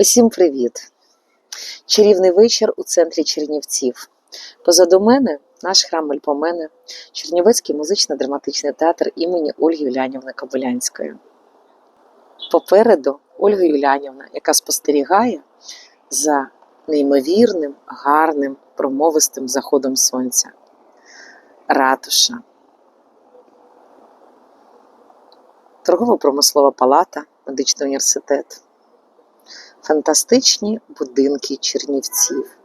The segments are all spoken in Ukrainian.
Усім привіт! Чарівний вечір у центрі Чернівців. Позаду мене наш храм Мельпомени, Чернівецький музично-драматичний театр імені Ольги Юлянівни Кобилянської. Попереду Ольга Юлянівна, яка спостерігає за неймовірним, гарним, промовистим заходом сонця. Ратуша. Торгово-промислова палата, медичний університет фантастичні будинки чернівців,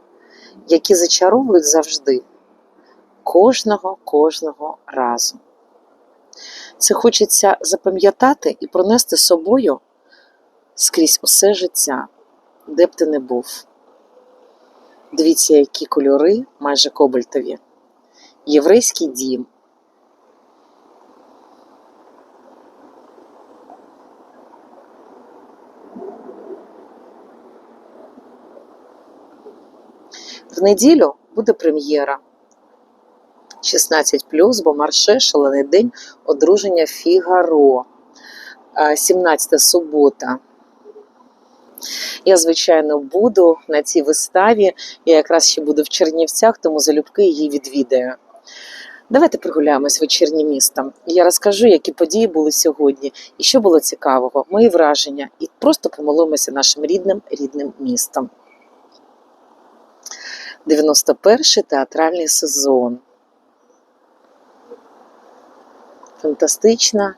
які зачаровують завжди, кожного кожного разу. Це хочеться запам'ятати і пронести з собою скрізь усе життя, де б ти не був. Дивіться, які кольори майже кобальтові. Єврейський дім. В неділю буде прем'єра 16 бо марше шалений день одруження Фігаро. 17 субота. Я, звичайно, буду на цій виставі. Я якраз ще буду в Чернівцях, тому залюбки її відвідаю. Давайте прогуляємось вечірнім містом. Я розкажу, які події були сьогодні і що було цікавого, мої враження, і просто помилуємося нашим рідним рідним містом. 91-й театральний сезон. Фантастична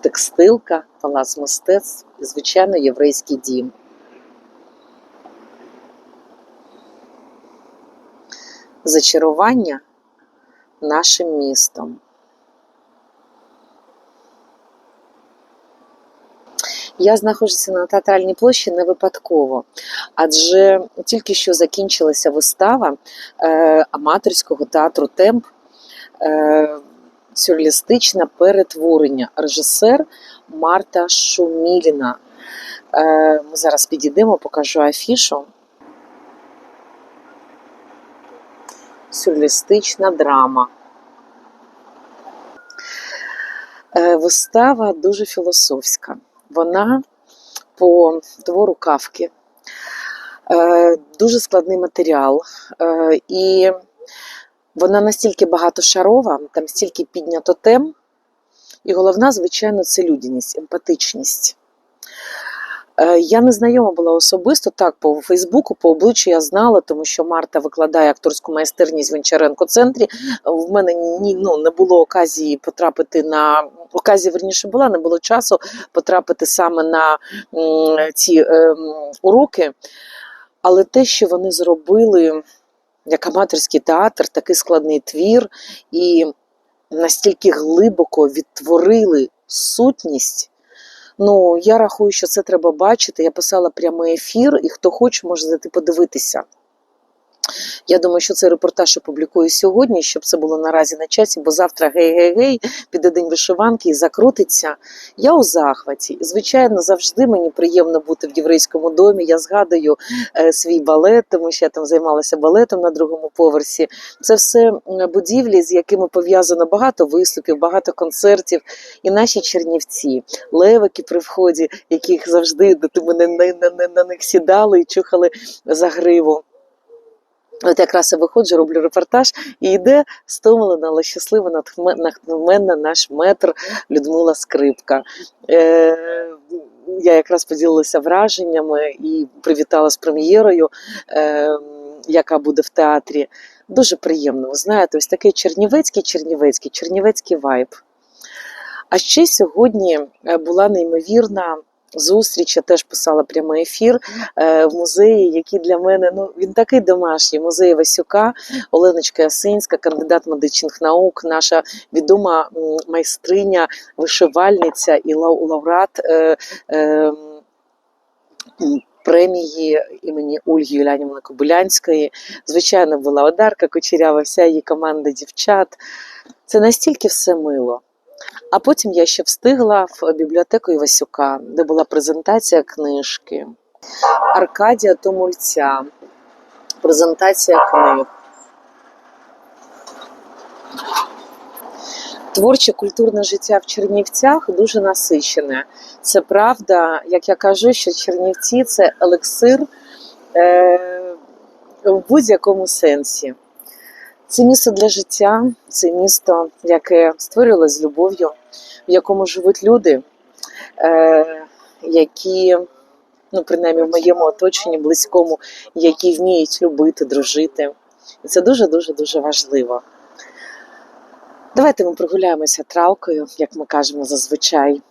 текстилка, палац мистецтв і, звичайно, єврейський дім. Зачарування нашим містом. Я знаходжуся на театральній площі не випадково, адже тільки що закінчилася вистава е, аматорського театру Темп е, сюрреалістичне перетворення. Режисер Марта Шуміліна. Е, ми зараз підійдемо, покажу афішу. Сюрреалістична драма. Е, вистава дуже філософська вона по твору кавки. Е, дуже складний матеріал, е, і вона настільки багатошарова, там стільки піднято тем, і головна, звичайно, це людяність, емпатичність. Е, я не знайома була особисто так по Фейсбуку, по обличчю я знала, тому що Марта викладає акторську майстерність в Гончаренко центрі. В мене ні ну не було оказії потрапити на оказія верніше була, не було часу потрапити саме на ці е, уроки. Але те, що вони зробили як аматорський театр, такий складний твір, і настільки глибоко відтворили сутність. Ну, я рахую, що це треба бачити. Я писала прямий ефір, і хто хоче, може зайти подивитися. Я думаю, що цей репортаж опублікую сьогодні, щоб це було наразі на часі, бо завтра гей-гей-гей, піде день вишиванки і закрутиться. Я у захваті. Звичайно, завжди мені приємно бути в єврейському домі. Я згадую е, свій балет, тому що я там займалася балетом на другому поверсі. Це все будівлі, з якими пов'язано багато виступів, багато концертів. І наші чернівці, левики при вході, яких завжди ми на, на, на, на них сідали і чухали за гриву. От якраз я виходжу, роблю репортаж і йде стомлена, але щаслива натхненна наш метр Людмила Скрипка. Е, Я якраз поділилася враженнями і привітала з прем'єрою, е, яка буде в театрі. Дуже приємно. Ви знаєте, ось такий чернівецький, чернівецький, чернівецький вайб. А ще сьогодні е, була неймовірна зустріч, я теж писала прямий ефір е, в музеї, який для мене ну він такий домашній музей Васюка, Оленочка Ясинська, кандидат медичних наук, наша відома майстриня, вишивальниця і лауреат. Е, е, Премії імені Ольги Юлянівни Кобилянської, звичайно, була Одарка Кучерява, вся її команда дівчат. Це настільки все мило. А потім я ще встигла в бібліотеку Івасюка, де була презентація книжки Аркадія Томульця. Презентація книг. Творче культурне життя в Чернівцях дуже насичене. Це правда, як я кажу, що Чернівці це елексир е, в будь-якому сенсі. Це місто для життя, це місто, яке створювалося з любов'ю, в якому живуть люди, е, які, ну, принаймні в моєму оточенні близькому, які вміють любити, дружити. І це дуже-дуже дуже важливо. Давайте ми прогуляємося тралкою, як ми кажемо зазвичай.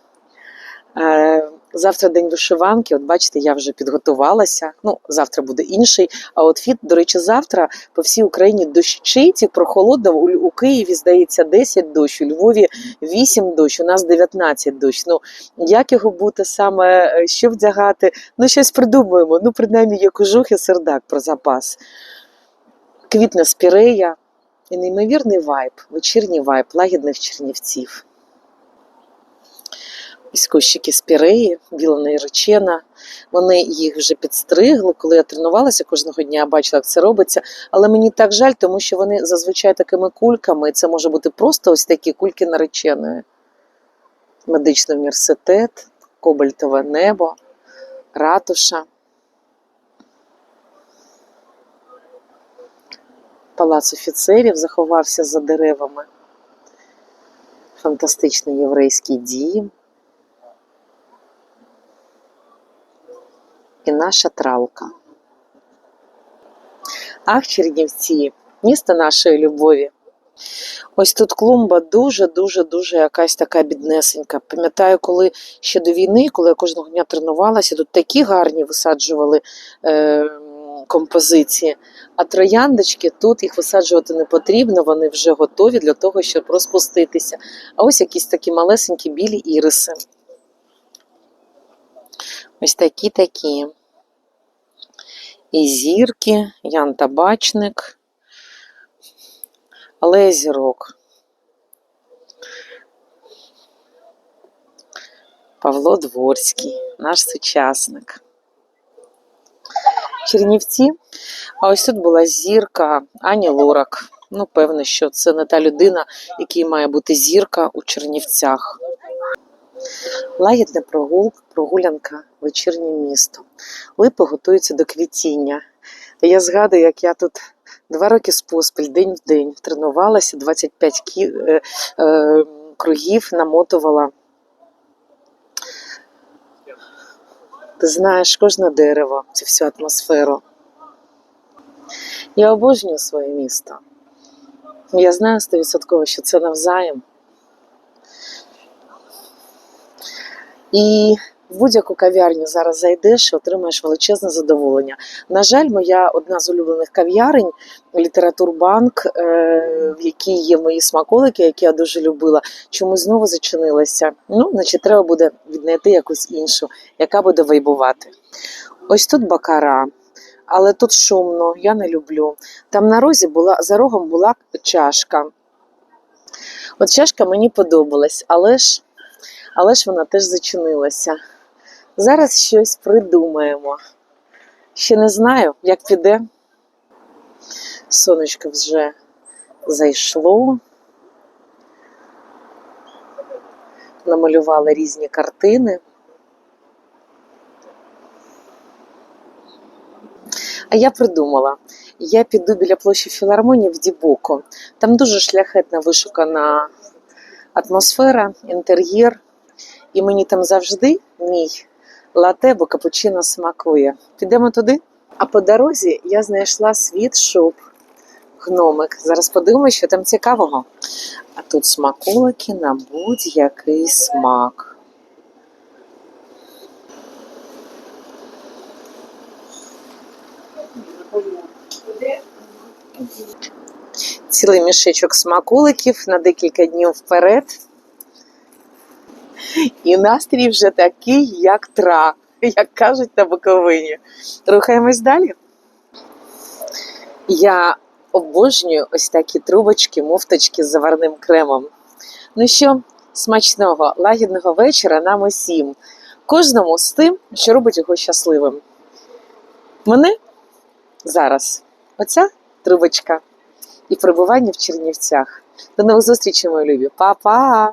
Е, Завтра день вишиванки. От бачите, я вже підготувалася. Ну, завтра буде інший. А от фіт, до речі, завтра по всій Україні дощить і прохолодно. У, Києві, здається, 10 дощ, у Львові 8 дощ, у нас 19 дощ. Ну, як його бути саме, е, що вдягати? Ну, щось придумаємо. Ну, принаймні, є кожух і сердак про запас. Квітне спірея і неймовірний вайб, вечірній вайб лагідних чернівців. Ось кущики спіреї, біла наречена. Вони їх вже підстригли. Коли я тренувалася кожного дня, бачила, як це робиться. Але мені так жаль, тому що вони зазвичай такими кульками. Це може бути просто ось такі кульки нареченої. Медичний університет, кобальтове небо, ратуша. Палац офіцерів заховався за деревами. Фантастичний єврейський дім. І наша тралка. Ах, Чернівці, місто нашої любові. Ось тут клумба дуже-дуже дуже якась така біднесенька. Пам'ятаю, коли ще до війни, коли я кожного дня тренувалася, тут такі гарні висаджували е, композиції. А трояндочки тут їх висаджувати не потрібно, вони вже готові для того, щоб розпуститися. А ось якісь такі малесенькі білі іриси. Ось такі такі. І зірки, Ян Табачник, Алея зірок. Павло Дворський, наш сучасник. Чернівці. А ось тут була зірка Ані Лорак. Ну, певно, що це не та людина, якій має бути зірка у Чернівцях. Лагідна прогул, прогулянка, вечірнє місто. Липи готуються до квітіння. Я згадую, як я тут два роки споспіль, день в день, тренувалася, 25 кі, е, е, кругів намотувала. Ти знаєш кожне дерево, цю всю атмосферу. Я обожнюю своє місто. Я знаю стовідсотково, що це навзаєм. І в будь-яку кав'ярню зараз зайдеш і отримаєш величезне задоволення. На жаль, моя одна з улюблених кав'ярень літературбанк, е, в якій є мої смаколики, які я дуже любила, чомусь знову зачинилася. Ну, значить, треба буде віднайти якусь іншу, яка буде вайбувати. Ось тут бакара. Але тут шумно, я не люблю. Там на розі була за рогом була чашка. От чашка мені подобалась, але ж але ж вона теж зачинилася. Зараз щось придумаємо. Ще не знаю, як піде. Сонечко вже зайшло. Намалювали різні картини. А я придумала, я піду біля площі філармонії в Дібоко. Там дуже шляхетна вишукана атмосфера, інтер'єр. І мені там завжди мій лате або капучино смакує. Підемо туди. А по дорозі я знайшла світ-шоп гномик. Зараз подивимося, що там цікавого. А тут смаколики на будь-який смак. Цілий мішечок смаколиків на декілька днів вперед. І настрій вже такий, як тра, як кажуть на Буковині. Рухаємось далі. Я обожнюю ось такі трубочки, муфточки з заварним кремом. Ну що, смачного, лагідного вечора нам усім. Кожному з тим, що робить його щасливим. Мене зараз оця трубочка і перебування в Чернівцях. До нових зустрічей, мої любі. Па-па!